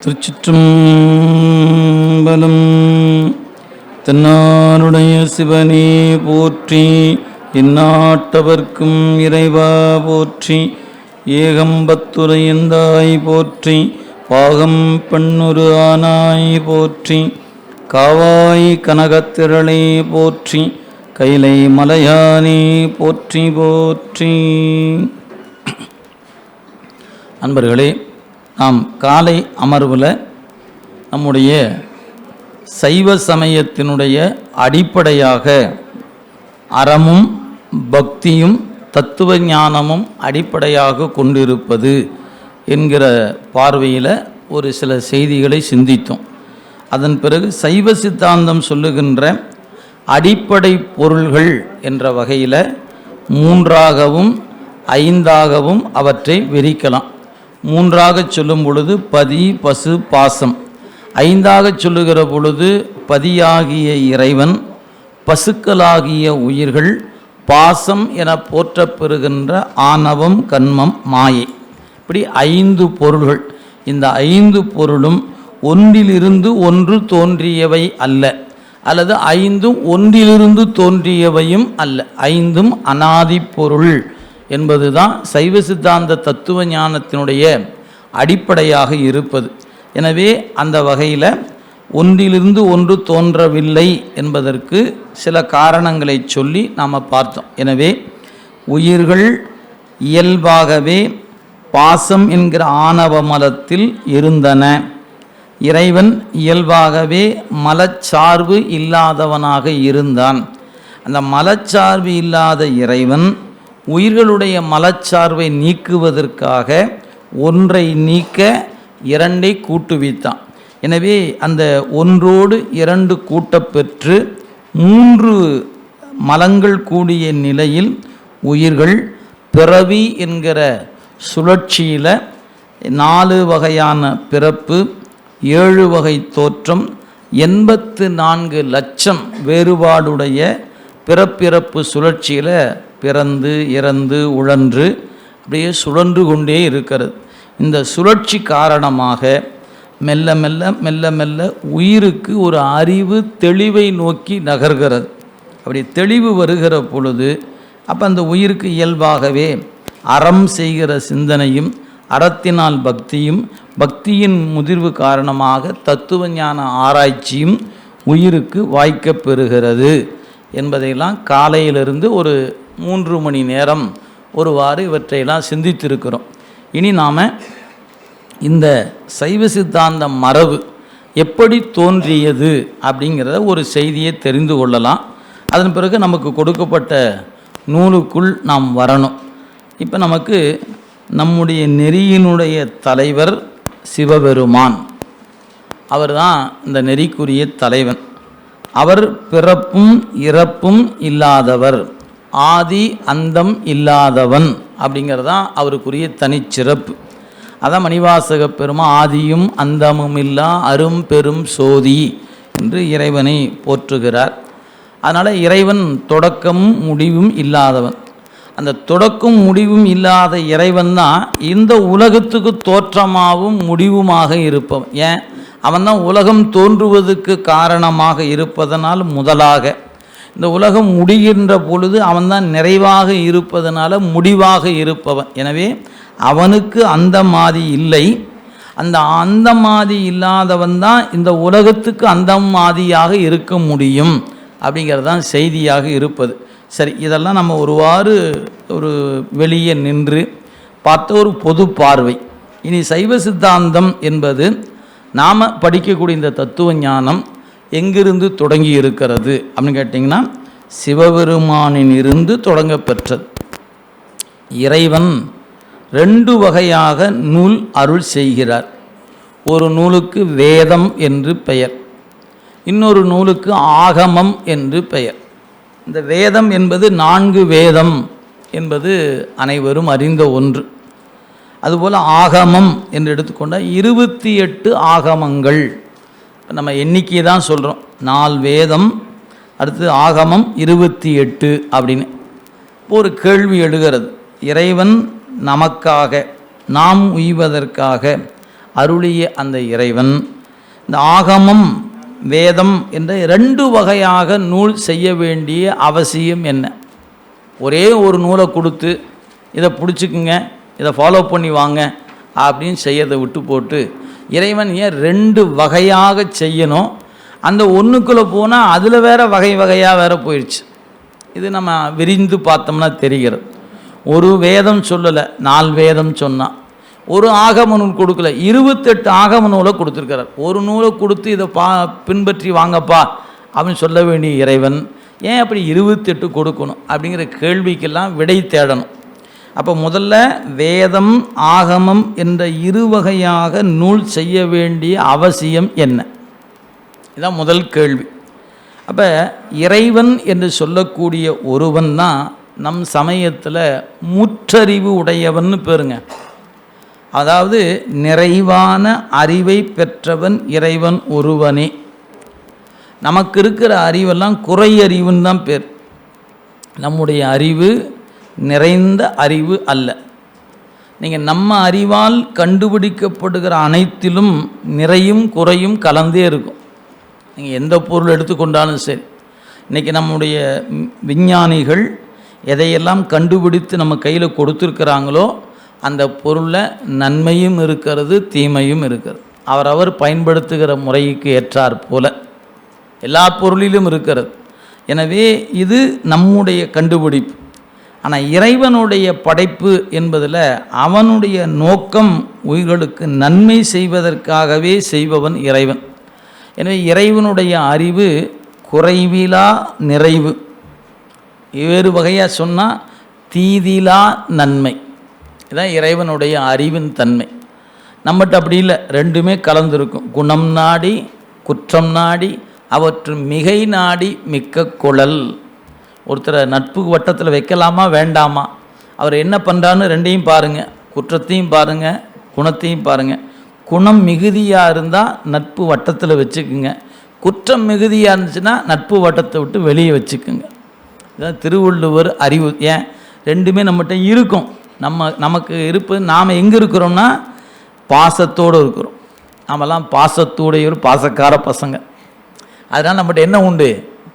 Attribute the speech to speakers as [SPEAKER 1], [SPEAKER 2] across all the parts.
[SPEAKER 1] திருச்சிற்றம்பலம். தன்னாருடைய சிவனே போற்றி இந்நாட்டவர்க்கும் இறைவா போற்றி ஏகம்பத்துரையந்தாய் போற்றி பாகம் பெண்ணுரு ஆனாய் போற்றி காவாய் கனகத்திரளை போற்றி கைலை மலையானே போற்றி போற்றி. அன்பர்களே நாம் காலை அமர்வில் நம்முடைய சைவ சமயத்தினுடைய அடிப்படையாக அறமும் பக்தியும் தத்துவ ஞானமும் அடிப்படையாக கொண்டிருப்பது என்கிற பார்வையில் ஒரு சில செய்திகளை சிந்தித்தோம். அதன் பிறகு சைவ சித்தாந்தம் சொல்லுகின்ற அடிப்படை பொருள்கள் என்ற வகையில் மூன்றாகவும் ஐந்தாகவும் அவற்றை விரிக்கலாம். மூன்றாகச் சொல்லும் பொழுது பதி பசு பாசம். ஐந்தாகச் சொல்லுகிற பொழுது பதியாகிய இறைவன் பசுக்களாகிய உயிர்கள் பாசம் என போற்றப்பெறுகின்ற ஆணவம் கண்மம் மாயை. இப்படி ஐந்து பொருள்கள். இந்த ஐந்து பொருளும் ஒன்றிலிருந்து ஒன்று தோன்றியவை அல்ல. அல்லது ஐந்தும் ஒன்றிலிருந்து தோன்றியவையும் அல்ல. ஐந்தும் அனாதி பொருள். என்பது தான் சைவ சித்தாந்த தத்துவ ஞானத்தினுடைய அடிப்படையாக இருப்பது. எனவே அந்த வகையில் ஒன்றிலிருந்து ஒன்று தோன்றவில்லை என்பதற்கு சில காரணங்களை சொல்லி நாம் பார்த்தோம். எனவே உயிர்கள் இயல்பாகவே பாசம் என்கிற ஆணவ மலத்தில் இருந்தன. இறைவன் இயல்பாகவே மலச்சார்பு இல்லாதவனாக இருந்தான். அந்த மலச்சார்பு இல்லாத இறைவன் உயிர்களுடைய மலச்சார்வை நீக்குவதற்காக ஒன்றை நீக்க இரண்டை கூட்டுவித்தான் எனவே அந்த ஒன்றோடு இரண்டு கூட்டப்பெற்று மூன்று மலங்கள் கூடிய நிலையில் உயிர்கள் பிறவி என்கிற சுழற்சியில் நாலு வகையான பிறப்பு ஏழு வகை தோற்றம் எண்பத்து நான்கு லட்சம் வேறுபாடுடைய பிறப்பிறப்பு சுழற்சியில் பிறந்து இறந்து உழன்று அப்படியே சுழன்று கொண்டே இருக்கிறது. இந்த சுழற்சி காரணமாக மெல்ல மெல்ல மெல்ல மெல்ல உயிருக்கு ஒரு அறிவு தெளிவை நோக்கி நகர்கிறது. அப்படி தெளிவு வருகிற பொழுது அப்போ அந்த உயிருக்கு இயல்பாகவே அறம் செய்கிற சிந்தனையும் அறத்தினால் பக்தியும் பக்தியின் முதிர்வு காரணமாக தத்துவ ஞான ஆராய்ச்சியும் உயிருக்கு வாய்க்கப் பெறுகிறது என்பதையெல்லாம் காலையிலிருந்து ஒரு மூன்று மணி நேரம் ஒருவாறு இவற்றையெல்லாம் சிந்தித்திருக்கிறோம். இனி நாம் இந்த சைவ சித்தாந்த மரபு எப்படி தோன்றியது அப்படிங்கிறத ஒரு செய்தியை தெரிந்து கொள்ளலாம். அதன் பிறகு நமக்கு கொடுக்கப்பட்ட நூலுக்குள் நாம் வரணும். இப்போ நமக்கு நம்முடைய நெறியினுடைய தலைவர் சிவபெருமான். அவர் தான் இந்த நெறிக்குரிய தலைவன். அவர் பிறப்பும் இறப்பும் இல்லாதவர். ஆதி அந்தம் இல்லாதவன் அப்படிங்கிறதான் அவருக்குரிய தனிச்சிறப்பு. அதான் மணிவாசக பெருமா ஆதியும் அந்தமும் இல்லா அரும் பெரும் சோதி என்று இறைவனை போற்றுகிறார். அதனால் இறைவன் தொடக்கமும் முடிவும் இல்லாதவன். அந்த தொடக்கம் முடிவும் இல்லாத இறைவன் தான் இந்த உலகத்துக்கு தோற்றமாகவும் முடிவுமாக இருப்பவன். ஏன்? அவன் தான் உலகம் தோன்றுவதற்கு காரணமாக இருப்பதனால் முதலாக. இந்த உலகம் முடிகின்ற பொழுது அவன்தான் நிறைவாக இருப்பதனால முடிவாக இருப்பவன். எனவே அவனுக்கு அந்த மாதி இல்லை. அந்த அந்த மாதி இல்லாதவன் தான் இந்த உலகத்துக்கு அந்த மாதியாக இருக்க முடியும் அப்படிங்கிறது தான் செய்தியாக இருப்பது. சரி இதெல்லாம் நம்ம ஒருவாறு ஒரு வெளியே நின்று பார்த்த ஒரு பொது பார்வை. இனி சைவ சித்தாந்தம் என்பது நாம் படிக்கக்கூடிய இந்த தத்துவ ஞானம் எங்கிருந்து தொடங்கி இருக்கிறது அப்படின்னு கேட்டிங்கன்னா சிவபெருமானின் இருந்து தொடங்க பெற்றது இறைவன் ரெண்டு வகையாக நூல் அருள் செய்கிறார். ஒரு நூலுக்கு வேதம் என்று பெயர். இன்னொரு நூலுக்கு ஆகமம் என்று பெயர். இந்த வேதம் என்பது நான்கு வேதம் என்பது அனைவரும் அறிந்த ஒன்று. அதுபோல் ஆகமம் என்று எடுத்துக்கொண்டால் இருபத்தி எட்டு ஆகமங்கள். நம்ம எண்ணிக்கையை தான் சொல்கிறோம் நால் வேதம் அடுத்து ஆகமம் இருபத்தி எட்டு அப்படின்னு. ஒரு கேள்வி எழுகிறது. இறைவன் நமக்காக நாம் உய்வதற்காக அருளிய அந்த இறைவன் இந்த ஆகமம் வேதம் என்ற ரெண்டு வகையாக நூல் செய்ய வேண்டிய அவசியம் என்ன? ஒரே ஒரு நூலை கொடுத்து இதை பிடிச்சிக்குங்க இதை ஃபாலோ பண்ணி வாங்க அப்படின்னு செய்யறதை விட்டு போட்டு இறைவன் ஏன் ரெண்டு வகையாக செய்யணும்? அந்த ஒன்றுக்குள்ளே போனால் அதில் வேறு வகை வகையாக வேறு போயிடுச்சு. இது நம்ம விரிந்து பார்த்தோம்னா தெரிகிறது. ஒரு வேதம் சொல்லலை நாலு வேதம் சொன்னான் ஒரு ஆகம நூல் கொடுக்கல இருபத்தெட்டு ஆகம நூலை கொடுத்துருக்கிறார். ஒரு நூலை கொடுத்து இதை பா பின்பற்றி வாங்கப்பா அப்படின்னு சொல்ல வேண்டிய இறைவன் ஏன் அப்படி இருபத்தெட்டு கொடுக்கணும் அப்படிங்கிற கேள்விக்கெல்லாம் விடை தேடணும். அப்போ முதல்ல வேதம் ஆகமம் என்ற இரு வகையாக நூல் செய்ய வேண்டிய அவசியம் என்ன? இதான் முதல் கேள்வி. அப்போ இறைவன் என்று சொல்லக்கூடிய ஒருவன் தான் நம் சமயத்தில் முற்றறிவு உடையவன்னு பேருங்க. அதாவது நிறைவான அறிவை பெற்றவன் இறைவன் ஒருவனே. நமக்கு இருக்கிற அறிவெல்லாம் குறை அறிவுன்னு தான் பேர். நம்முடைய அறிவு நிறைந்த அறிவு அல்ல. நீங்கள் நம்ம அறிவால் கண்டுபிடிக்கப்படுகிற அனைத்திலும் நிறையும் குறையும் கலந்தே இருக்கும். நீங்கள் எந்த பொருள் எடுத்துக்கொண்டாலும் சரி. இன்றைக்கி நம்முடைய விஞ்ஞானிகள் எதையெல்லாம் கண்டுபிடித்து நம்ம கையில் கொடுத்துருக்குறாங்களோ அந்த பொருளில் நன்மையும் இருக்கிறது தீமையும் இருக்கிறது. அவரவர் பயன்படுத்துகிற முறைக்கு ஏற்றார் போல. எல்லா பொருளிலும் இருக்கிறது. எனவே இது நம்முடைய கண்டுபிடிப்பு. ஆனால் இறைவனுடைய படைப்பு என்பதில் அவனுடைய நோக்கம் உயிர்களுக்கு நன்மை செய்வதற்காகவே செய்பவன் இறைவன். எனவே இறைவனுடைய அறிவு குறைவிலா நிறைவு. வேறு வகையாக சொன்னால் தீதிலா நன்மை. இதான் இறைவனுடைய அறிவின் தன்மை. நம்மகிட்ட அப்படி இல்லை ரெண்டுமே கலந்துருக்கும். குணம் நாடி குற்றம் நாடி அவற்று மிகை நாடி மிக்க குழல். ஒருத்தரை நட்பு வட்டத்தில் வைக்கலாமா வேண்டாமா? அவர் என்ன பண்ணுறான்னு ரெண்டையும் பாருங்கள் குற்றத்தையும் பாருங்கள் குணத்தையும் பாருங்கள் குணம் மிகுதியாக இருந்தால் நட்பு வட்டத்தில் வச்சுக்குங்க. குற்றம் மிகுதியாக இருந்துச்சுன்னா நட்பு வட்டத்தை விட்டு வெளியே வச்சுக்குங்க. இதான் திருவள்ளுவர் அறிவு. ஏன்? ரெண்டுமே நம்மகிட்ட இருக்கும். நம்ம நமக்கு இருப்பது நாம் எங்கே இருக்கிறோம்னா பாசத்தோடு இருக்கிறோம். நாமெல்லாம் பாசத்தோடைய பாசக்கார பசங்க. அதனால் நம்மகிட்ட என்ன உண்டு?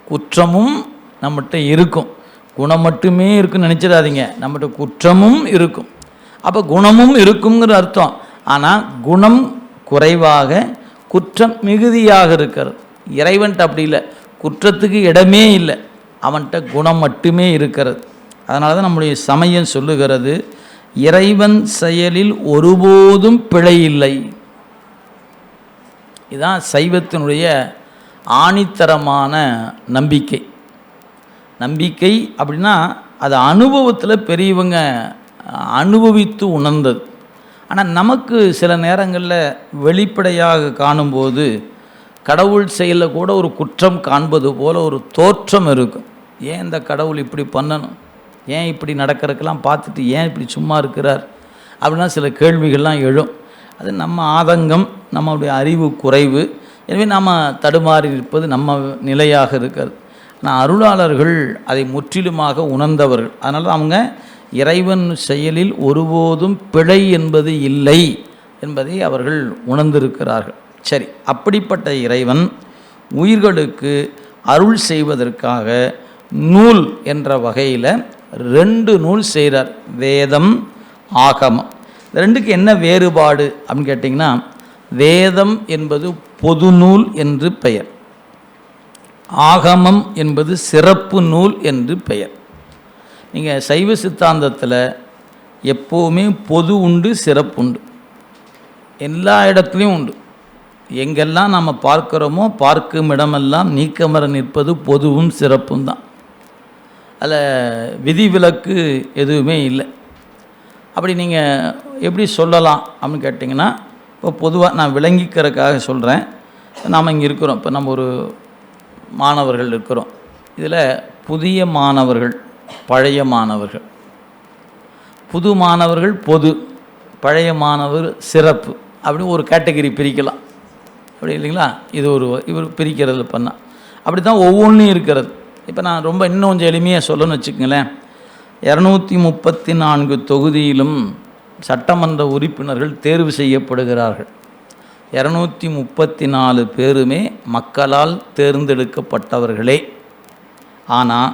[SPEAKER 1] குற்றமும் நம்மகிட்ட இருக்கும். குணம் மட்டுமே இருக்குன்னு நினச்சிடாதீங்க. நம்மகிட்ட குற்றமும் இருக்கும். அப்போ குணமும் இருக்குங்கிற அர்த்தம். ஆனால் குணம் குறைவாக குற்றம் மிகுதியாக இருக்கிறது. இறைவன்ட்டு அப்படி இல்லை. குற்றத்துக்கு இடமே இல்லை. அவன்கிட்ட குணம் மட்டுமே இருக்கிறது. அதனால தான் நம்முடைய சமயம் சொல்லுகிறது இறைவன் செயலில் ஒருபோதும் பிழை இல்லை. இதுதான் சைவத்தினுடைய ஆணித்தரமான நம்பிக்கை. நம்பிக்கை அப்படின்னா அது அனுபவத்தில் பெரியவங்க அனுபவித்து உணர்ந்தது. ஆனால் நமக்கு சில நேரங்களில் வெளிப்படையாக காணும்போது கடவுள் செயலில் கூட ஒரு குற்றம் காண்பது போல் ஒரு தோற்றம் இருக்கும். ஏன் இந்த கடவுள் இப்படி பண்ணணும்? ஏன் இப்படி நடக்கிறதுக்கெல்லாம் பார்த்துட்டு ஏன் இப்படி சும்மா இருக்கிறார்? அப்படின்னா சில கேள்விகள்லாம் எழும். அது நம்ம ஆதங்கம் நம்மளுடைய அறிவு குறைவு. எனவே நாம் தடுமாறி இருப்பது நம்ம நிலையாக இருக்கிறது. ஆனால் அருளாளர்கள் அதை முற்றிலுமாக உணர்ந்தவர்கள். அதனால் அவங்க இறைவன் செயலில் ஒருபோதும் பிழை என்பது இல்லை என்பதை அவர்கள் உணர்ந்திருக்கிறார்கள். சரி அப்படிப்பட்ட இறைவன் உயிர்களுக்கு அருள் செய்வதற்காக நூல் என்ற வகையில் ரெண்டு நூல் செய்கிறார் வேதம் ஆகமம். ரெண்டுக்கு என்ன வேறுபாடு அப்படின்னு கேட்டிங்கன்னா வேதம் என்பது பொது நூல் என்று பெயர். ஆகமம் என்பது சிறப்பு நூல் என்று பெயர். நீங்கள் சைவ சித்தாந்தத்தில் எப்போவுமே பொது உண்டு சிறப்பு உண்டு. எல்லா இடத்துலையும் உண்டு. எங்கெல்லாம் நம்ம பார்க்குறோமோ பார்க்கும் இடமெல்லாம் நீக்கமர நிற்பது பொதுவும் சிறப்பும் தான். அதில் விதிவிலக்கு எதுவுமே இல்லை. அப்படி நீங்கள் எப்படி சொல்லலாம் அப்படின்னு கேட்டிங்கன்னா இப்போ பொதுவாக நான் விளங்கிக்கிறதுக்காக சொல்கிறேன் நாம் இங்கே இருக்கிறோம். இப்போ நம்ம ஒரு மாணவர்கள் இருக்கிறோம். இதில் புதிய மாணவர்கள் பழைய மாணவர்கள். புது மாணவர்கள் பொது பழைய மாணவர் சிறப்பு அப்படின்னு ஒரு கேட்டகரி பிரிக்கலாம். அப்படி இல்லைங்களா? இது ஒரு இவர் பிரிக்கிறது பண்ணால் அப்படி தான் ஒவ்வொன்றும் இருக்கிறது. இப்போ நான் ரொம்ப இன்னும் கொஞ்சம் எளிமையாக சொல்லணும்னு வச்சுக்கங்களேன். இரநூத்தி முப்பத்தி நான்கு தொகுதியிலும் சட்டமன்ற உறுப்பினர்கள் தேர்வு செய்யப்படுகிறார்கள். இரநூத்தி முப்பத்தி நாலு பேருமே மக்களால் தேர்ந்தெடுக்கப்பட்டவர்களே. ஆனால்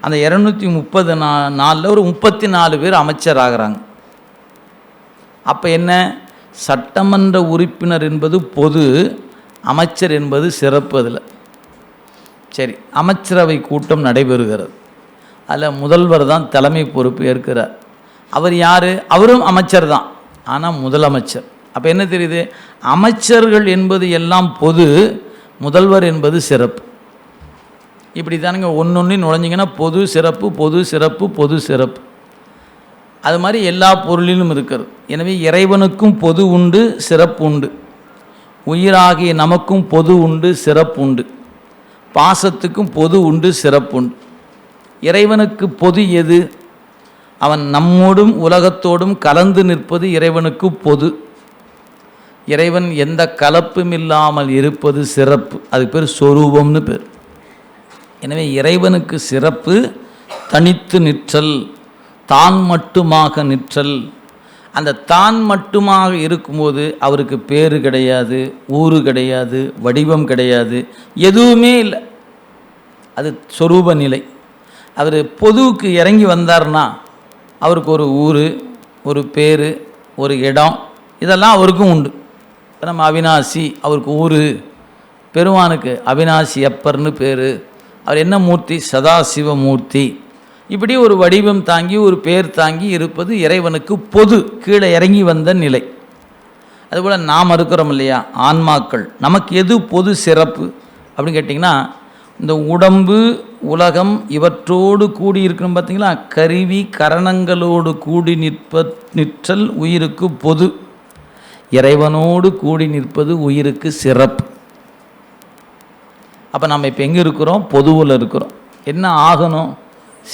[SPEAKER 1] அந்த இரநூத்தி முப்பது நா நாலில் ஒரு முப்பத்தி நாலு பேர் அமைச்சர் ஆகிறாங்க அப்போ என்ன? சட்டமன்ற உறுப்பினர் என்பது பொது அமைச்சர் என்பது சிறப்பு அதில். சரி அமைச்சரவை கூட்டம் நடைபெறுகிறது. அதில் முதல்வர் தான் தலைமை பொறுப்பு ஏற்கிறார். அவர் யார்? அவரும் அமைச்சர் தான். ஆனால் முதலமைச்சர். அப்போ என்ன தெரியுது? அமைச்சர்கள் என்பது எல்லாம் பொது முதல்வர் என்பது சிறப்பு. இப்படி தானுங்க ஒன்று ஒன்று நுழைஞ்சிங்கன்னா பொது சிறப்பு பொது சிறப்பு பொது சிறப்பு. அது மாதிரி எல்லா பொருளிலும் இருக்கிறது. எனவே இறைவனுக்கும் பொது உண்டு சிறப்பு உண்டு. உயிராகிய நமக்கும் பொது உண்டு சிறப்பு உண்டு. பாசத்துக்கும் பொது உண்டு சிறப்பு உண்டு. இறைவனுக்கு பொது எது? அவன் நம்மோடும் உலகத்தோடும் கலந்து நிற்பது இறைவனுக்கு பொது. இறைவன் எந்த கலப்பும் இல்லாமல் இருப்பது சிறப்பு. அதுக்கு பேர் சொரூபம்னு பேர். எனவே இறைவனுக்கு சிறப்பு தனித்து நிற்றல் தான் மட்டுமாக நிற்றல். அந்த தான் மட்டுமாக இருக்கும்போது அவருக்கு பேரு கிடையாது ஊறு கிடையாது வடிவம் கிடையாது எதுவுமே இல்லை. அது சொரூப நிலை. அவர் பொதுவுக்கு இறங்கி வந்தார்னா அவருக்கு ஒரு ஊர் ஒரு பேர் ஒரு இடம் இதெல்லாம் அவருக்கும் உண்டு. இப்போ நம்ம அவினாசி அவருக்கு ஊர். பெருமானுக்கு அவினாசி அப்பர்னு பேர். அவர் என்ன மூர்த்தி? சதாசிவ மூர்த்தி. இப்படி ஒரு வடிவம் தாங்கி ஒரு பேர் தாங்கி இருப்பது இறைவனுக்கு பொது. கீழே இறங்கி வந்த நிலை. அதுபோல் நாம் இருக்கிறோம் இல்லையா? ஆன்மாக்கள். நமக்கு எது பொது சிறப்பு? அப்படின்னு கேட்டிங்கன்னா இந்த உடம்பு உலகம் இவற்றோடு கூடி இருக்கணும் பார்த்தீங்களா? கருவி கரணங்களோடு கூடி நிற்ப நிற்றல் உயிருக்கு பொது. இறைவனோடு கூடி நிற்பது உயிருக்கு சிறப்பு. அப்போ நம்ம இப்போ எங்கே இருக்கிறோம்? பொதுவில் இருக்கிறோம். என்ன ஆகணும்?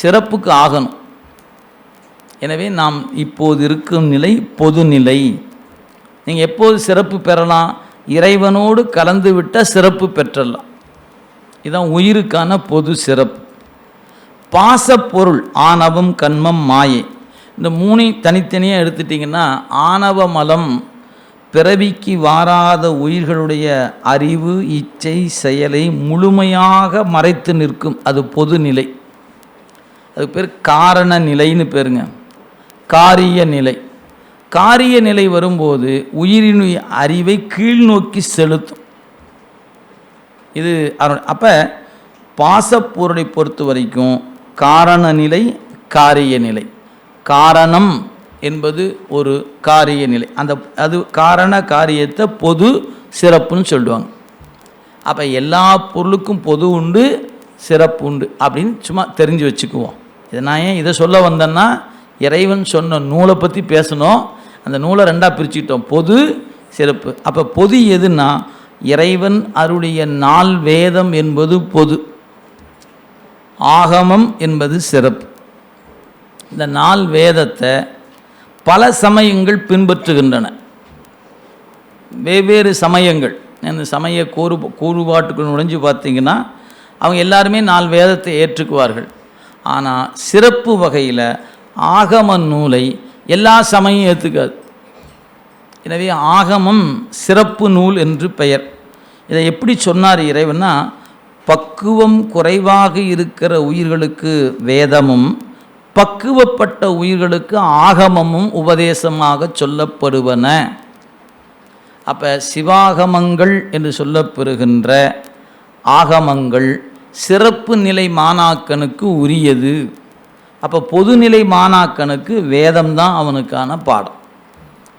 [SPEAKER 1] சிறப்புக்கு ஆகணும். எனவே நாம் இப்போது இருக்கும் நிலை பொது நிலை நீங்கள் எப்போது சிறப்பு பெறலாம்? இறைவனோடு கலந்து விட்டால் சிறப்பு பெற்றலாம். இதுதான் உயிருக்கான பொது சிறப்பு. பாசப்பொருள் ஆணவம் கண்மம் மாயை. இந்த மூணை தனித்தனியாக எடுத்துட்டிங்கன்னா ஆணவ மலம் பிறவிக்கு வாராத உயிர்களுடைய அறிவு இச்சை செயலை முழுமையாக மறைத்து நிற்கும். அது பொதுநிலை அது பேர் காரண நிலைன்னு பேருங்க. காரிய நிலை. காரிய நிலை வரும்போது உயிரின் அறிவை கீழ்நோக்கி செலுத்தும். இது அப்போ பாசப்பொருளை பொறுத்த வரைக்கும் காரண நிலை காரிய நிலை. காரணம் என்பது ஒரு காரிய நிலை. அந்த அது காரண காரியத்தை பொது சிறப்புன்னு சொல்லுவாங்க. அப்போ எல்லா பொருளுக்கும் பொது உண்டு சிறப்பு உண்டு அப்படின்னு சும்மா தெரிஞ்சு வச்சுக்குவோம். இதை நான் ஏன் இதை சொல்ல வந்தேன்னா இறைவன் சொன்ன நூலை பற்றி பேசணும். அந்த நூலை ரெண்டாக பிரிச்சுக்கிட்டோம். பொது சிறப்பு. அப்போ பொது எதுன்னா இறைவன் அருடைய நாள் வேதம் என்பது பொது. ஆகமம் என்பது சிறப்பு. இந்த நாள் வேதத்தை பல சமயங்கள் பின்பற்றுகின்றன. வெவ்வேறு சமயங்கள். இந்த சமய கூறு கூறுபாட்டுக்குள் நுழைஞ்சு பார்த்தீங்கன்னா அவங்க எல்லாருமே நாலு வேதத்தை ஏற்றுக்குவார்கள். ஆனால் சிறப்பு வகையில் ஆகம நூலை எல்லா சமயம் ஏற்றுக்காது. எனவே ஆகமம் சிறப்பு நூல் என்று பெயர். இதை எப்படி சொன்னார் இறைவனா பக்குவம் குறைவாக இருக்கிற உயிர்களுக்கு வேதமும் பக்குவப்பட்ட உயிர்களுக்கு ஆகமமும் உபதேசமாக சொல்லப்படுவன. அப்போ சிவாகமங்கள் என்று சொல்லப்பெறுகின்ற ஆகமங்கள் சிறப்பு நிலை மாணாக்கனுக்கு உரியது. அப்போ பொதுநிலை மாணாக்கனுக்கு வேதம் தான் அவனுக்கான பாடம்.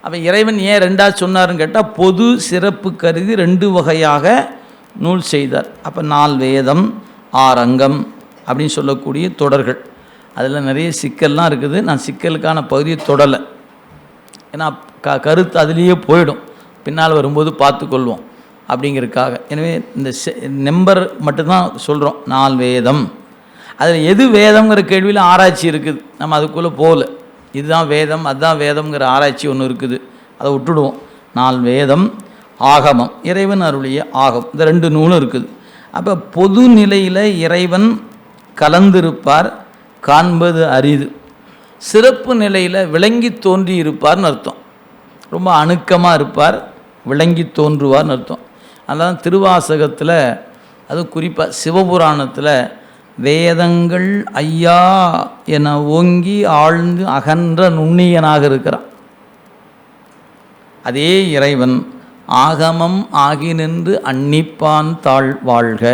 [SPEAKER 1] அப்போ இறைவன் ஏன் ரெண்டாக சொன்னாருன்னு கேட்டால் பொது சிறப்பு கருதி ரெண்டு வகையாக நூல் செய்தார். அப்போ நால் வேதம் ஆரங்கம் அப்படின்னு சொல்லக்கூடிய தொடர்கள். அதில் நிறைய சிக்கல்லாம் இருக்குது. நான் சிக்கலுக்கான பகுதியை தொடலை. ஏன்னா க கருத்து அதுலேயே போயிடும். பின்னால் வரும்போது பார்த்துக்கொள்வோம் அப்படிங்கிறதுக்காக. எனவே இந்த நம்பர் மட்டும்தான் சொல்கிறோம் நால் வேதம். அதில் எது வேதம்ங்கிற கேள்வியில் ஆராய்ச்சி இருக்குது. நம்ம அதுக்குள்ளே போகல. இதுதான் வேதம் அதுதான் வேதம்ங்கிற ஆராய்ச்சி ஒன்று இருக்குது. அதை விட்டுடுவோம். நால் வேதம் ஆகமம். இறைவன் அருளிய ஆகம் இந்த ரெண்டு நூலும் இருக்குது. அப்போ பொது நிலையில் இறைவன் கலந்திருப்பார். காண்பது அரிது. சிறப்பு நிலையில் விளங்கி தோன்றி இருப்பார்னு அர்த்தம். ரொம்ப அணுக்கமாக இருப்பார் விளங்கி தோன்றுவார்னு அர்த்தம். அதான் திருவாசகத்தில் அது குறிப்பாக சிவபுராணத்தில் வேதங்கள் ஐயா என ஓங்கி ஆழ்ந்து அகன்ற நுண்ணியனாக இருக்கிறான். அதே இறைவன் ஆகமம் ஆகி நின்று அன்னிப்பான் தாழ் வாழ்க.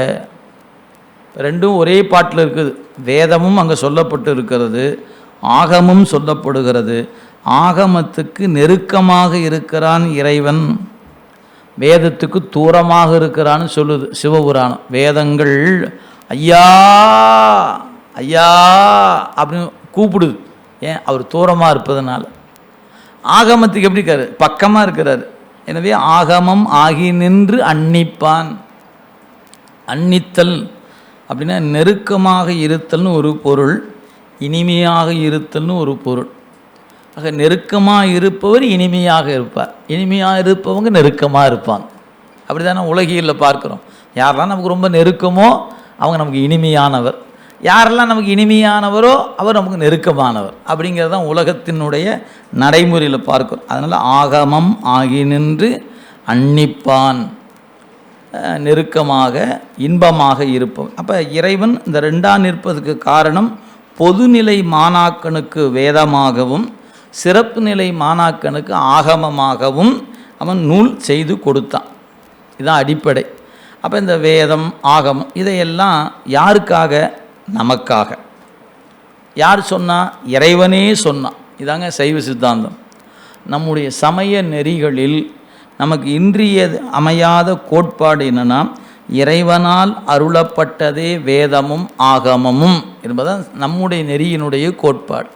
[SPEAKER 1] ரெண்டும் ஒரே பாட்டில் இருக்குது. வேதமும் அங்கே சொல்லப்பட்டு இருக்கிறது. ஆகமும் சொல்லப்படுகிறது. ஆகமத்துக்கு நெருக்கமாக இருக்கிறான் இறைவன். வேதத்துக்கு தூரமாக இருக்கிறான்னு சொல்லுது சிவபுராணம். வேதங்கள் ஐயா ஐயா அப்படின்னு கூப்பிடுது. ஏன்? அவர் தூரமாக இருப்பதனால. ஆகமத்துக்கு எப்படி இருக்காரு? பக்கமாக இருக்கிறார். எனவே ஆகமம் ஆகி நின்று அன்னிப்பான். அன்னித்தல் அப்படின்னா நெருக்கமாக இருத்தல்னு ஒரு பொருள் இனிமையாக இருத்தல்னு ஒரு பொருள். ஆக நெருக்கமாக இருப்பவர் இனிமையாக இருப்பார். இனிமையாக இருப்பவங்க நெருக்கமாக இருப்பாங்க. அப்படி தானே உலகியில் பார்க்குறோம். யாரெல்லாம் நமக்கு ரொம்ப நெருக்கமோ அவங்க நமக்கு இனிமையானவர். யாரெல்லாம் நமக்கு இனிமையானவரோ அவர் நமக்கு நெருக்கமானவர். அப்படிங்கிறது தான் உலகத்தினுடைய நடைமுறையில் பார்க்கிறோம். அதனால் ஆகமம் ஆகி நின்று அன்னிப்பான். நெருக்கமாக இன்பமாக இருப்போம். அப்போ இறைவன் இந்த ரெண்டாம் நிற்பதுக்கு காரணம் பொதுநிலை மாணாக்கனுக்கு வேதமாகவும் சிறப்பு நிலை மாணாக்கனுக்கு ஆகமமாகவும் அவன் நூல் செய்து கொடுத்தான். இதுதான் அடிப்படை. அப்போ இந்த வேதம் ஆகமம் இதையெல்லாம் யாருக்காக? நமக்காக. யார் சொன்னால் இறைவனே சொன்னான். இதாங்க சைவ சித்தாந்தம். நம்முடைய சமய நெறிகளில் நமக்கு இன்றிய அமையாத கோட்பாடு என்னன்னா இறைவனால் அருளப்பட்டதே வேதமும் ஆகமமும் என்பதுதான் நம்முடைய நெறியினுடைய கோட்பாடு.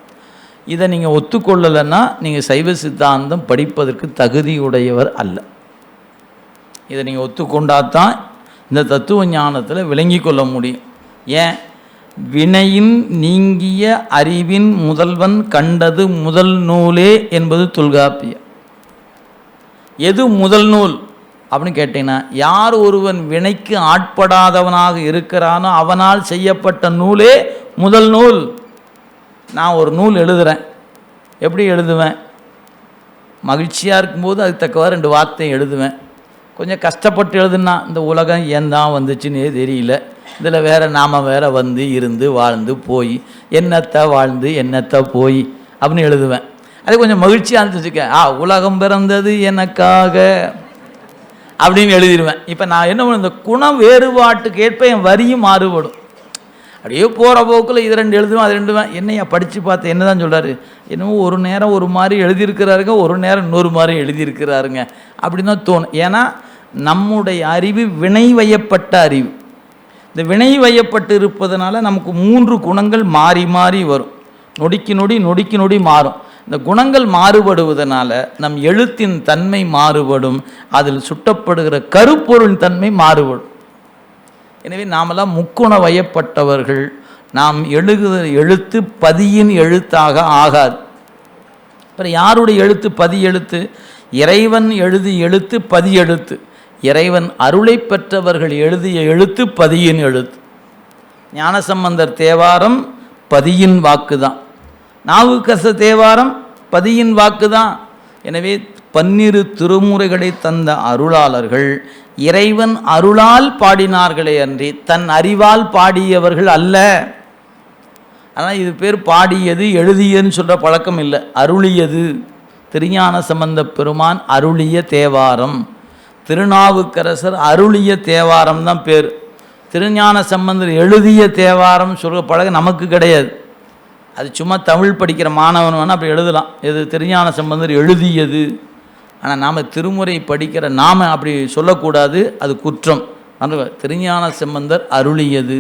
[SPEAKER 1] இதை நீங்கள் ஒத்துக்கொள்ளலைன்னா நீங்கள் சைவ சித்தாந்தம் படிப்பதற்கு தகுதியுடையவர் அல்ல. இதை நீங்கள் ஒத்துக்கொண்டாதான் இந்த தத்துவ ஞானத்தில் விளங்கி கொள்ள முடியும். ஏன்? வினையின் நீங்கிய அறிவின் முதல்வன் கண்டது முதல் நூலே என்பது தொல்காப்பியம். எது முதல் நூல் அப்படின்னு கேட்டிங்கன்னா யார் ஒருவன் வினைக்கு ஆட்படாதவனாக இருக்கிறானோ அவனால் செய்யப்பட்ட நூலே முதல் நூல். நான் ஒரு நூல் எழுதுகிறேன் எப்படி எழுதுவேன்? மகிழ்ச்சியாக இருக்கும்போது அதுக்கு தக்கவாறு ரெண்டு வார்த்தையும் எழுதுவேன். கொஞ்சம் கஷ்டப்பட்டு எழுதுனா இந்த உலகம் ஏன் தான் வந்துச்சுன்னே தெரியல. இதில் வேறு நாம் வேற வந்து இருந்து வாழ்ந்து போய் என்னத்தை வாழ்ந்து என்னத்தை போய் அப்படின்னு எழுதுவேன். அது கொஞ்சம் மகிழ்ச்சியாக இருந்துச்சுக்க ஆ உலகம் பிறந்தது எனக்காக அப்படின்னு எழுதிடுவேன். இப்போ நான் என்ன பண்ணுவேன் இந்த குணம் வேறுபாட்டுக்கு ஏற்ப என் வரியும் மாறுபடும். அப்படியே போகிற போக்கில் இது ரெண்டு எழுதுவேன் அது ரெண்டுவேன். என்னையா படித்து பார்த்து என்ன தான் சொல்கிறாரு என்னமோ ஒரு நேரம் ஒரு மாதிரி எழுதியிருக்கிறாருங்க ஒரு நேரம் இன்னொரு மாதிரி எழுதியிருக்கிறாருங்க. அப்படின்னு தான் தோணும். ஏன்னா நம்முடைய அறிவு வினை வயப்பட்ட அறிவு. இந்த வினை வயப்பட்டு இருப்பதனால நமக்கு மூன்று குணங்கள் மாறி மாறி வரும். நொடிக்கு நொடி நொடிக்கு நொடி மாறும். இந்த குணங்கள் மாறுபடுவதனால நம் எழுத்தின் தன்மை மாறுபடும் அதில் சுட்டப்படுகிற கருப்பொருளின் தன்மை மாறுபடும். எனவே நாமெல்லாம் முக்குண வயப்பட்டவர்கள் நாம் எழுது எழுத்து பதியின் எழுத்தாக ஆகாது. அப்புறம் யாருடைய எழுத்து பதி எழுத்து? இறைவன் எழுதி எழுத்து பதி எழுத்து. இறைவன் அருளை பெற்றவர்கள் எழுதிய எழுத்து பதியின் எழுத்து. ஞானசம்பந்தர் தேவாரம் பதியின் வாக்கு தான் நாவுக்கரச தேவாரம் பதியின் வாக்கு தான் எனவே பன்னிரு திருமுறைகளை தந்த அருளாளர்கள் இறைவன் அருளால் பாடினார்களே அன்றி தன் அறிவால் பாடியவர்கள் அல்ல. ஆனால் இது பேர் பாடியது எழுதியதுன்னு சொல்கிற பழக்கம் இல்லை. அருளியது. திருஞான சம்பந்த பெருமான் அருளிய தேவாரம். திருநாவுக்கரசர் அருளிய தேவாரம் தான் பேர். திருஞான சம்பந்தர் எழுதிய தேவாரம் சொல்கிற பழக்கம் நமக்கு கிடையாது. அது சும்மா தமிழ் படிக்கிற மாணவன் வேணால் அப்படி எழுதலாம். இது திருஞான சம்பந்தர் எழுதியது. ஆனால் நாம் திருமுறை படிக்கிற நாம் அப்படி சொல்லக்கூடாது. அது குற்றம். அந்த திருஞான சம்பந்தர் அருளியது.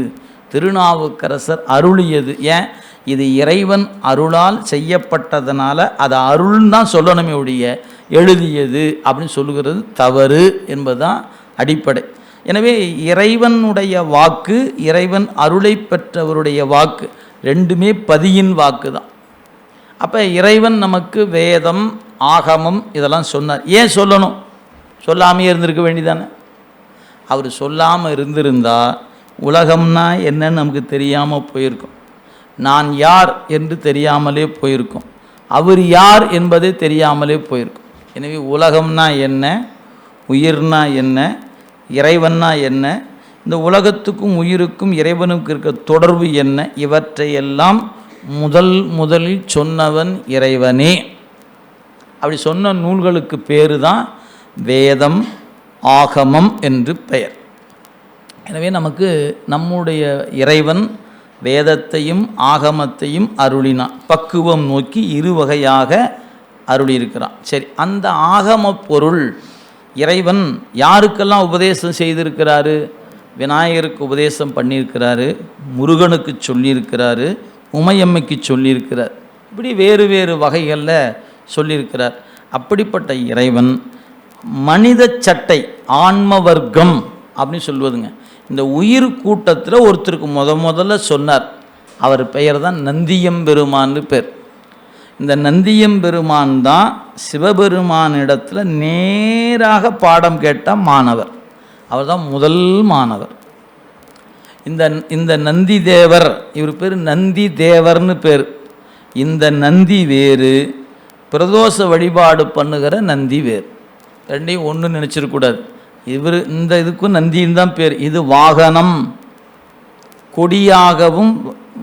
[SPEAKER 1] திருநாவுக்கரசர் அருளியது. ஏன்? இது இறைவன் அருளால் செய்யப்பட்டதனால அதை அருள்னு தான் சொல்லணுமே ஒழிய எழுதியது அப்படின்னு சொல்லுகிறது தவறு என்பதுதான் அடிப்படை. எனவே இறைவனுடைய வாக்கு இறைவன் அருளை பெற்றவருடைய வாக்கு. ரெண்டுமே பதியின் வாக்கு தான் அப்போ இறைவன் நமக்கு வேதம் ஆகமம் இதெல்லாம் சொன்னார். ஏன் சொல்லணும்? சொல்லாமையே இருந்திருக்க வேண்டியதானே? அவர் சொல்லாமல் இருந்திருந்தா உலகம்னா என்னன்னு நமக்கு தெரியாமல் போயிருக்கும். நான் யார் என்று தெரியாமலே போயிருக்கும். அவர் யார் என்பதே தெரியாமலே போயிருக்கும். எனவே உலகம்னா என்ன? உயிர்னா என்ன? இறைவன்னா என்ன? இந்த உலகத்துக்கும் உயிருக்கும் இறைவனுக்கு இருக்க தொடர்பு என்ன? இவற்றையெல்லாம் முதல் முதலில் சொன்னவன் இறைவனே. அப்படி சொன்ன நூல்களுக்கு பேர் தான் வேதம் ஆகமம் என்று பெயர். எனவே நமக்கு நம்முடைய இறைவன் வேதத்தையும் ஆகமத்தையும் அருளினான். பக்குவம் நோக்கி இரு வகையாக அருளியிருக்கிறான். சரி அந்த ஆகம பொருள் இறைவன் யாருக்கெல்லாம் உபதேசம் செய்திருக்கிறாரு? விநாயகருக்கு உபதேசம் பண்ணியிருக்கிறாரு முருகனுக்கு சொல்லியிருக்கிறாரு உமையம்மைக்கு சொல்லியிருக்கிறார். இப்படி வேறு வேறு வகைகளில் சொல்லியிருக்கிறார். அப்படிப்பட்ட இறைவன் மனித சட்டை ஆன்ம வர்க்கம் அப்படின்னு சொல்லுவதுங்க. இந்த உயிர் கூட்டத்தில் ஒருத்தருக்கு முத முதல்ல சொன்னார். அவர் பெயர் தான் நந்தியம்பெருமான்னு பேர். இந்த நந்தியம்பெருமான் தான் சிவபெருமானிடத்தில் நேராக பாடம் கேட்ட மாணவர். அவர் தான் முதல் மாணவர். இந்த இந்த நந்தி தேவர் இவர் பேர் நந்தி தேவர்னு பேர். இந்த நந்தி வேறு பிரதோஷ வழிபாடு பண்ணுகிற நந்தி வேறு. ரெண்டையும் ஒன்று நினச்சிடக்கூடாது இவர் இந்த இதுக்கும் நந்தின்னு தான் பேர். இது வாகனம். கொடியாகவும்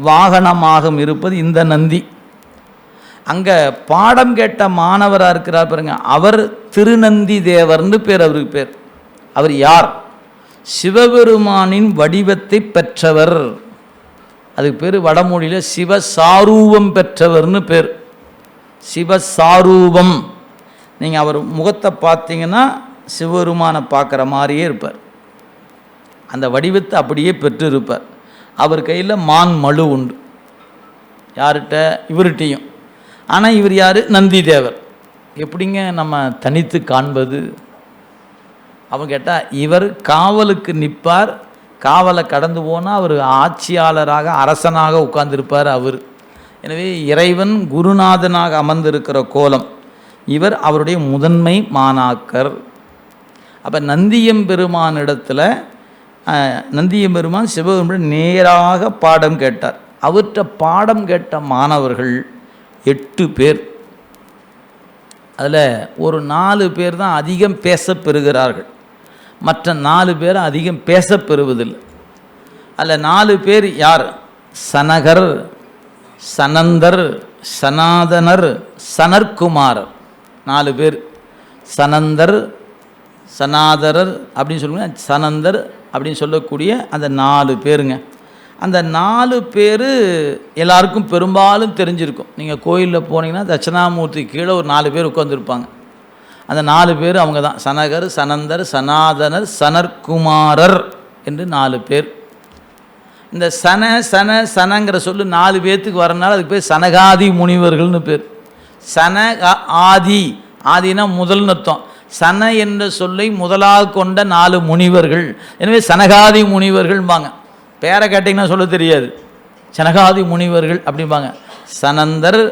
[SPEAKER 1] வாகனமாகவும் இருப்பது இந்த நந்தி. அங்கே பாடம் கேட்ட மாணவராக இருக்கிறார் பாருங்க. அவர் திருநந்தி தேவர்னு பேர் அவருக்கு பேர். அவர் யார்? சிவபெருமானின் வடிவத்தை பெற்றவர். அதுக்கு பேர் வடமொழியில் சிவசாரூபம் பெற்றவர்னு பேர். சிவசாரூபம். நீங்கள் அவர் முகத்தை பார்த்தீங்கன்னா சிவபெருமானை பார்க்குற மாதிரியே இருப்பார். அந்த வடிவத்தை அப்படியே பெற்று இருப்பார் அவர் கையில் மான் மழு உண்டு. யார்கிட்ட? இவர்கிட்டையும். ஆனால் இவர் யார்? நந்தி தேவர் எப்படிங்க நம்ம தனித்து காண்பது? அவன் கேட்டால் இவர் காவலுக்கு நிற்பார் காவலை கடந்து போனால் அவர் ஆட்சியாளராக அரசனாக உட்கார்ந்திருப்பார் அவர். எனவே இறைவன் குருநாதனாக அமர்ந்திருக்கிற கோலம் இவர் அவருடைய முதன்மை மாணாக்கர். அப்போ நந்தியம்பெருமானிடத்தில் நந்தியம் நந்தியம்பெருமான் சிவபெருமான் நேராக பாடம் கேட்டார். அவர்கிட்ட பாடம் கேட்ட மாணவர்கள் எட்டு பேர். அதில் ஒரு நாலு பேர் தான் அதிகம் பேசப்பெறுகிறார்கள் மற்ற நாலு பேர் அதிகம் பேசப்பெறுவதில்லை. அதில் நாலு பேர் யார்? சனகர் சனந்தர் சனாதனர் சனர்குமார் நாலு பேர். சனந்தர் சனாதரர் அப்படின்னு சொல்லுவாங்க சனந்தர் அப்படின்னு சொல்லக்கூடிய அந்த நாலு பேருங்க. அந்த நாலு பேர் எல்லாருக்கும் பெரும்பாலும் தெரிஞ்சிருக்கும். நீங்கள் கோயிலில் போனீங்கன்னா தட்சிணாமூர்த்தி கீழே ஒரு நாலு பேர் உட்காந்துருப்பாங்க அந்த நாலு பேர் அவங்க தான். சனகர் சனந்தர் சனாதனர் சனற்குமாரர் என்று நாலு பேர். இந்த சன சன சனங்கிற சொல்லு நாலு பேர்த்துக்கு வரனால அதுக்கு பேர் சனகாதி முனிவர்கள்னு பேர். சன ஆதி. ஆதினா முதல் அர்த்தம். சன என்ற சொல்லை முதலாக கொண்ட நாலு முனிவர்கள். எனவே சனகாதி முனிவர்கள்பாங்க பேரை கேட்டிங்கன்னா சொல்ல தெரியாது. சனகாதி முனிவர்கள் அப்படிம்பாங்க. சனந்தர்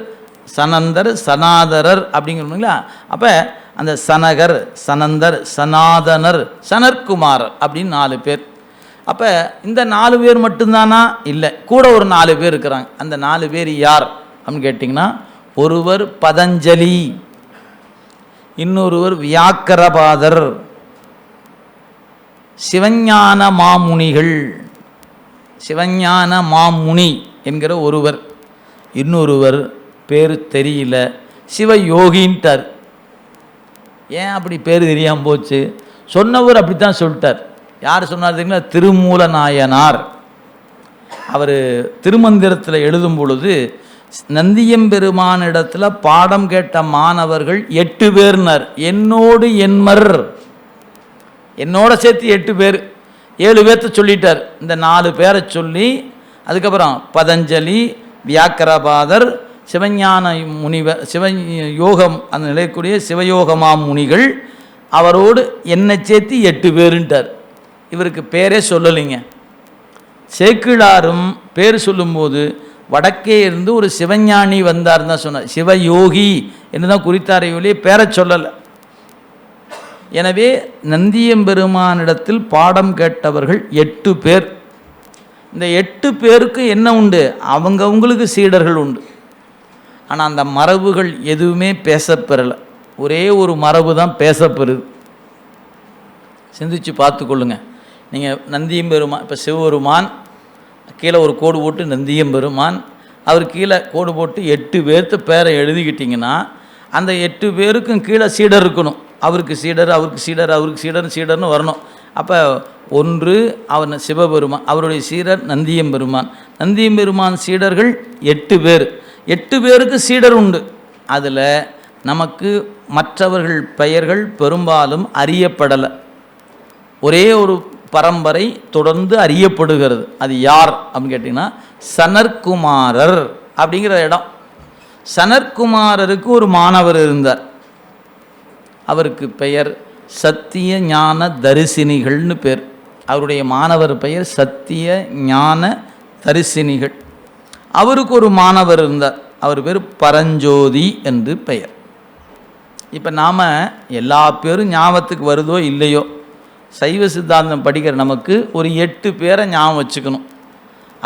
[SPEAKER 1] சனந்தர் சனாதரர் அப்படிங்கிறீங்களா அப்போ அந்த சனகர் சனந்தர் சனாதனர் சனற்குமாரர் அப்படின்னு நாலு பேர். அப்போ இந்த நாலு பேர் மட்டும்தானா? இல்லை கூட ஒரு நாலு பேர் இருக்கிறாங்க. அந்த நாலு பேர் யார் அப்படின்னு கேட்டிங்கன்னா ஒருவர் பதஞ்சலி இன்னொருவர் வியாக்கரபாதர் சிவஞான மாமுனிகள் சிவஞான மாமுனி என்கிற ஒருவர். இன்னொருவர் பேர் தெரியல சிவயோகின்ட்டார். ஏன் அப்படி பேர் தெரியாமல் போச்சு? சொன்னவர் அப்படித்தான் சொல்லிட்டார். யார் சொன்னார் தெரியுங்களா திருமூல நாயனார் அவர் திருமந்திரத்தில் எழுதும் பொழுது நந்தியம்பெருமானிடத்தில் பாடம் கேட்ட மாணவர்கள் எட்டு பேர்னர். என்னோடு என்மர். என்னோட சேர்த்து எட்டு பேர். ஏழு பேர்த்த சொல்லிட்டார். இந்த நாலு பேரை சொல்லி அதுக்கப்புறம் பதஞ்சலி வியாக்கரபாதர் சிவஞான முனிவ சிவ யோகம் அந்த நிலையக்கூடிய சிவயோகமாம் முனிகள் அவரோடு என்னை சேர்த்து எட்டு பேருன்ட்டார் இவருக்கு பேரே சொல்லலைங்க. சேக்கிழாரும் பேர் சொல்லும்போது வடக்கே இருந்து ஒரு சிவஞானி வந்தார் தான் சொன்னார். சிவயோகி என்று தான் குறித்தாரை ஒழிய பேரை சொல்லலை. எனவே நந்தியம்பெருமானிடத்தில் பாடம் கேட்டவர்கள் எட்டு பேர். இந்த எட்டு பேருக்கு என்ன உண்டு? அவங்கவங்களுக்கு சீடர்கள் உண்டு. ஆனால் அந்த மரபுகள் எதுவுமே பேசப்பெறலை. ஒரே ஒரு மரபு தான் பேசப்பெறுது சிந்திச்சு பார்த்து கொள்ளுங்க. நீங்கள் நந்தியம் பெருமான் இப்போ சிவபெருமான் கீழே ஒரு கோடு போட்டு நந்தியம் பெருமான் அவர் கீழே கோடு போட்டு எட்டு பேர்த்து பேரை எழுதிக்கிட்டிங்கன்னா அந்த எட்டு பேருக்கும் கீழே சீடர் இருக்கணும். அவருக்கு சீடர் அவருக்கு சீடர் அவருக்கு சீடர் சீடர்னு வரணும். அப்போ ஒன்று அவன் சிவபெருமான் அவருடைய சீடர் நந்தியம் பெருமான் நந்தியம் பெருமான் சீடர்கள் எட்டு பேர். எட்டு பேருக்கு சீடர் உண்டு. அதில் நமக்கு மற்றவர்கள் பெயர்கள் பெரும்பாலும் அறியப்படலை. ஒரே ஒரு பரம்பரை தொடர்ந்து அறியப்படுகிறது. அது யார் அப்படின்னு கேட்டிங்கன்னா சனற்குமாரர் அப்படிங்கிற இடம். சனற்குமாரருக்கு ஒரு மாணவர் இருந்தார். அவருக்கு பெயர் சத்திய ஞான தரிசினிகள்னு பேர். அவருடைய மாணவர் பெயர் சத்திய ஞான தரிசினிகள். அவருக்கு ஒரு மாணவர் இருந்தார். அவர் பேர் பரஞ்சோதி என்று பெயர். இப்போ நாம் எல்லா பேரும் ஞாபகத்துக்கு வருதோ இல்லையோ சைவ சித்தாந்தம் படிக்கிற நமக்கு ஒரு எட்டு பேரை ஞாபகம் வச்சுக்கணும்.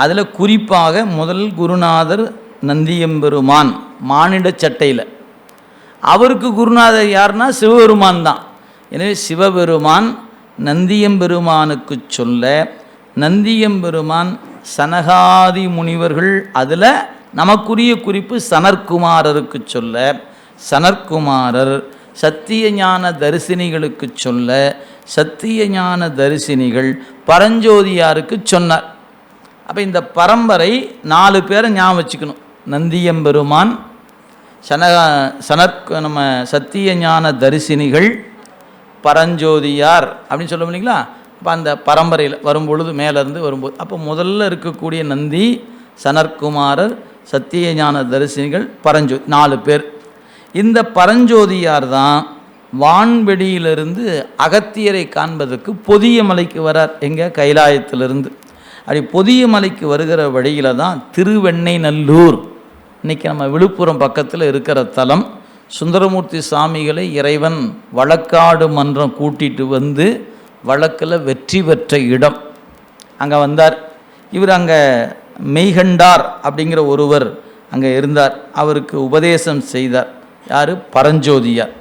[SPEAKER 1] அதில் குறிப்பாக முதல் குருநாதர் நந்தியம்பெருமான் மானிட சட்டையில். அவருக்கு குருநாதர் யாருன்னா சிவபெருமான் தான். எனவே சிவபெருமான் நந்தியம்பெருமானுக்கு சொல்ல நந்தியம்பெருமான் சனகாதி முனிவர்கள் அதில் நமக்குரிய குறிப்பு சனற்குமாரருக்கு சொல்ல சனற்குமாரர் சத்திய ஞான தரிசினிகளுக்கு சொல்ல சத்திய ஞான தரிசினிகள் பரஞ்சோதியாருக்கு சொன்னார். அப்போ இந்த பரம்பரை நாலு பேரை ஞாபகம் வச்சுக்கணும். நந்தியம்பெருமான் சனக சனற்கு நம்ம சத்திய ஞான தரிசினிகள் பரஞ்சோதியார் அப்படின்னு சொல்ல இல்லைங்களா இப்போ அந்த பரம்பரையில் வரும்பொழுது மேலேருந்து வரும்போது அப்போ முதல்ல இருக்கக்கூடிய நந்தி சனற்குமாரர் சத்திய ஞான தரிசினிகள் பரஞ்சோ நாலு பேர். இந்த பரஞ்சோதியார் தான் வான்வெளியிலிருந்து அகத்தியரை காண்பதற்கு பொதிய மலைக்கு வரார். எங்கே? கைலாயத்திலிருந்து. அப்படி பொதிய மலைக்கு வருகிற வழியில் தான் திருவெண்ணை நல்லூர் இன்றைக்கி நம்ம விழுப்புரம் பக்கத்தில் இருக்கிற தலம். சுந்தரமூர்த்தி சாமிகளை இறைவன் வழக்காடு மன்றம் கூட்டிட்டு வந்து வழக்கில் வெற்றி பெற்ற இடம். அங்கே வந்தார். இவர் அங்கே மெய்கண்டார் அப்படிங்கிற ஒருவர் அங்கே இருந்தார். அவருக்கு உபதேசம் செய்தார். யார்? பரஞ்சோதியார்.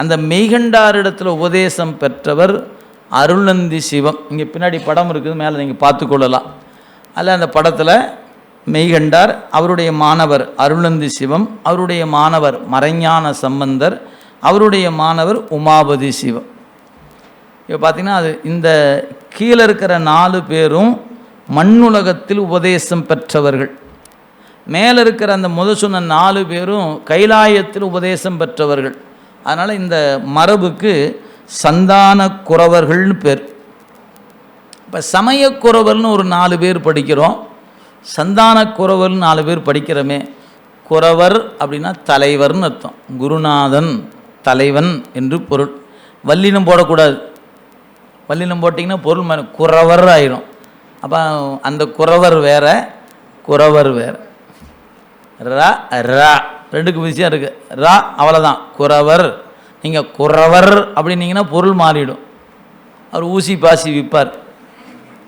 [SPEAKER 1] அந்த மெய்கண்டாரிடத்தில் உபதேசம் பெற்றவர் அருள்நந்தி சிவம். இங்கே பின்னாடி படம் இருக்குது மேலே நீங்கள் பார்த்துக்கொள்ளலாம் அதில் அந்த படத்தில் மெய்கண்டார் அவருடைய மாணவர் அருள்நந்தி சிவம் அவருடைய மாணவர் மறைஞான சம்பந்தர் அவருடைய மாணவர் உமாபதி சிவம். இப்போ பார்த்தீங்கன்னா அது இந்த கீழே இருக்கிற நாலு பேரும் மண்ணுலகத்தில் உபதேசம் பெற்றவர்கள். மேலே இருக்கிற அந்த முத சொன்ன நாலு பேரும் கைலாயத்தில் உபதேசம் பெற்றவர்கள். அதனால் இந்த மரபுக்கு சந்தான குறவர்கள்னு பேர். இப்போ சமயக்குறவர்னு ஒரு நாலு பேர் படிக்கிறோம். சந்தான குறவர்னு நாலு பேர் படிக்கிறோமே. குறவர் அப்படின்னா தலைவர்னு அர்த்தம். குருநாதன் தலைவன் என்று பொருள். வல்லினம் போடக்கூடாது. வல்லினம் போட்டிங்கன்னா பொருள் மாறி குறவர் ஆயிரும். அப்போ அந்த குறவர் வேற குறவர் வேற. ரா ரா. ரெண்டுக்கு விஷயம் இருக்குது ரா அவ்வளோதான் குறவர். நீங்கள் குறவர் அப்படின்னீங்கன்னா பொருள் மாறிடும். அவர் ஊசி பாசி விற்பார்.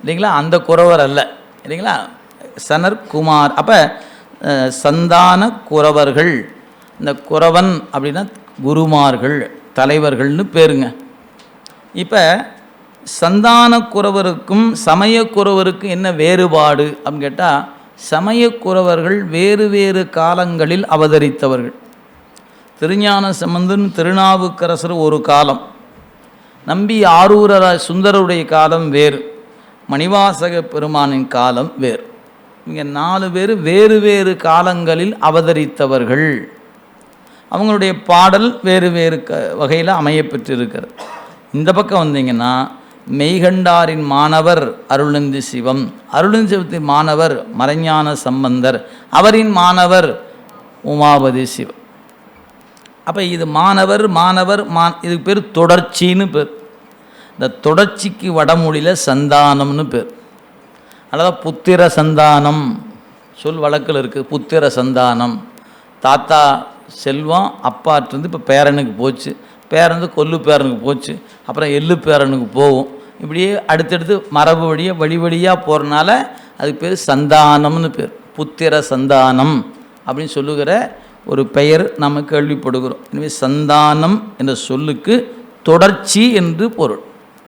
[SPEAKER 1] இல்லைங்களா? அந்த குறவர் அல்ல. இல்லைங்களா? சனர் குமார். அப்போ சந்தான குறவர்கள். இந்த குறவன் அப்படின்னா குருமார்கள் தலைவர்கள்னு பேருங்க. இப்போ சந்தானக்குறவருக்கும் சமயக்குறவருக்கும் என்ன வேறுபாடு? அப்படின்னு கேட்டால் சமயக்குறவர்கள் வேறு வேறு காலங்களில் அவதரித்தவர்கள். திருஞான சம்பந்தன் திருநாவுக்கரசர் ஒரு காலம். நம்பி ஆரூரர சுந்தரருடைய காலம் வேறு. மணிவாசக பெருமானின் காலம் வேறு. இங்கே நாலு பேர் வேறு வேறு காலங்களில் அவதரித்தவர்கள். அவங்களுடைய பாடல் வேறு வேறு க வகையில் அமையப்பெற்றிருக்கிறது. இந்த பக்கம் வந்தீங்கன்னா மெய்கண்டாரின் மாணவர் அருளந்தி சிவம். அருளந்தி சிவத்தின் மாணவர் மறைஞான சம்பந்தர். அவரின் மாணவர் உமாபதி சிவம் அப்போ இது மாணவர் மாணவர் மா இதுக்கு பேர் தொடர்ச்சின்னு பேர். இந்த தொடர்ச்சிக்கு வடமொழியில் சந்தானம்னு பேர். அதாவது புத்திர சந்தானம் சொல் வழக்கில் இருக்குது புத்திர சந்தானம். தாத்தா செல்வம் அப்பாட்டிருந்து இப்போ பேரனுக்கு போச்சு. பேரந்து கொல்லு பேரனுக்கு போச்சு. அப்புறம் எள்ளு பேரனுக்கு போகும். இப்படியே அடுத்தடுத்து மரபு வழியாக வழி வழியாக போகிறனால அதுக்கு பேர் சந்தானம்னு பேர். புத்திர சந்தானம் அப்படின்னு சொல்லுகிற ஒரு பெயர் நம்ம கேள்விப்படுகிறோம். எனவே சந்தானம் என்ற சொல்லுக்கு தொடர்ச்சி என்று பொருள்.